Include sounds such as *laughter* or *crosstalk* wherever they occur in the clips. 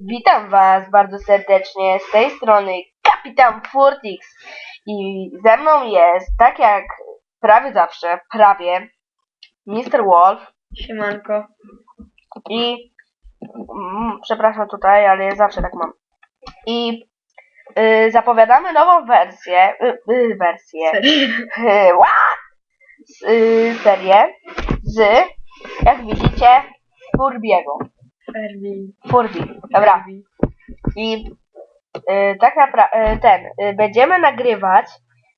Witam Was bardzo serdecznie z tej strony Kapitan Furtix i ze mną jest, tak jak prawie zawsze, prawie, Mr. Wolf Siemanko. i mm, przepraszam tutaj, ale ja zawsze tak mam. I y, zapowiadamy nową wersję, y, y, wersję, y, what? S- y, serię z, jak widzicie, Furbiego. Erwin. Furbi, dobra. I y, tak naprawdę ten y, będziemy nagrywać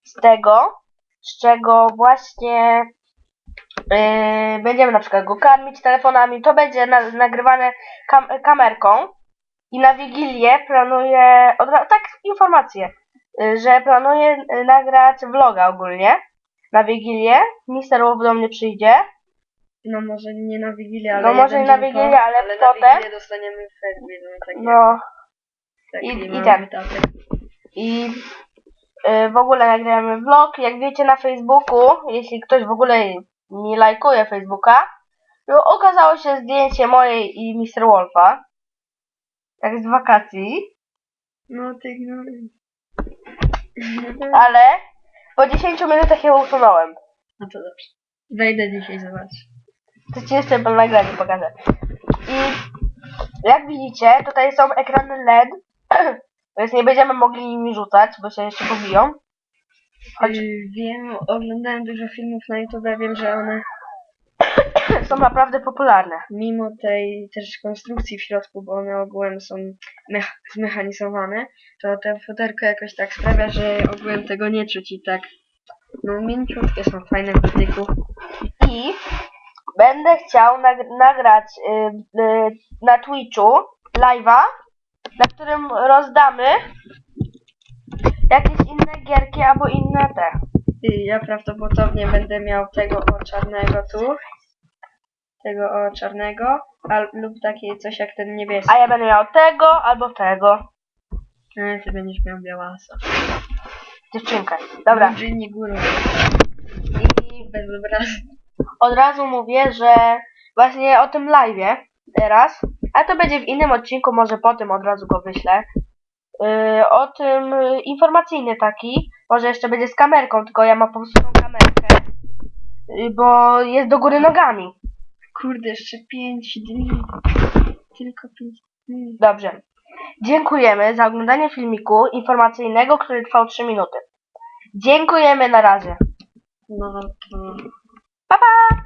z tego, z czego właśnie y, będziemy na przykład go karmić telefonami. To będzie na, nagrywane kam, kamerką i na Wigilię planuję tak informację, y, że planuję y, nagrać vloga ogólnie na Wigilię. Mister Wolf do mnie przyjdzie. No może nie na Wigilię, ale No może jeden nie na dzień Wigilię, po, ale ale potem- Wigilię dostaniemy Ferbi, no tak No tak, i- i mamy. I y, w ogóle nagramy vlog. Jak wiecie na Facebooku, jeśli ktoś w ogóle nie lajkuje Facebooka, to okazało się zdjęcie mojej i Mr. Wolfa. Tak z wakacji. No ty no. *laughs* *laughs* Ale po 10 minutach je usunąłem. No to dobrze. Wejdę dzisiaj, zobacz. To ci jeszcze po nagraniu pokażę. I jak widzicie, tutaj są ekrany LED. *clears throat* Więc nie będziemy mogli nimi rzucać, bo się jeszcze pobiją. Choć Y, wiem, oglądałem dużo filmów na YouTube, wiem, że one *clears throat* są naprawdę popularne. mimo tej też konstrukcji w środku, bo one ogółem są mech- zmechanizowane, to te futerko jakoś tak sprawia, że ogółem tego nie czuć i tak no mięciutkie są fajne w dotyku. I będę chciał nag- nagrać y, y, na Twitchu live'a, na którym rozdamy jakieś inne gierki albo inne te. I ja prawdopodobnie będę miał tego o czarnego tu. Tego o czarnego. Al, lub takie coś jak ten niebieski. A ja będę miał tego albo tego. A ty będziesz miał białasa. Dziewczynkę. Dobra. Górą. I Bez obrazu. Od razu mówię, że właśnie o tym live'ie teraz, a to będzie w innym odcinku, może potem od razu go wyślę. Yy, o tym y, informacyjny taki, może jeszcze będzie z kamerką, tylko ja mam popsutą kamerkę, y, bo jest do góry nogami. Kurde, jeszcze 5 dni. Tylko 5 dni. Dobrze. Dziękujemy za oglądanie filmiku informacyjnego, który trwał 3 minuty. Dziękujemy na razie. No to... 拜拜。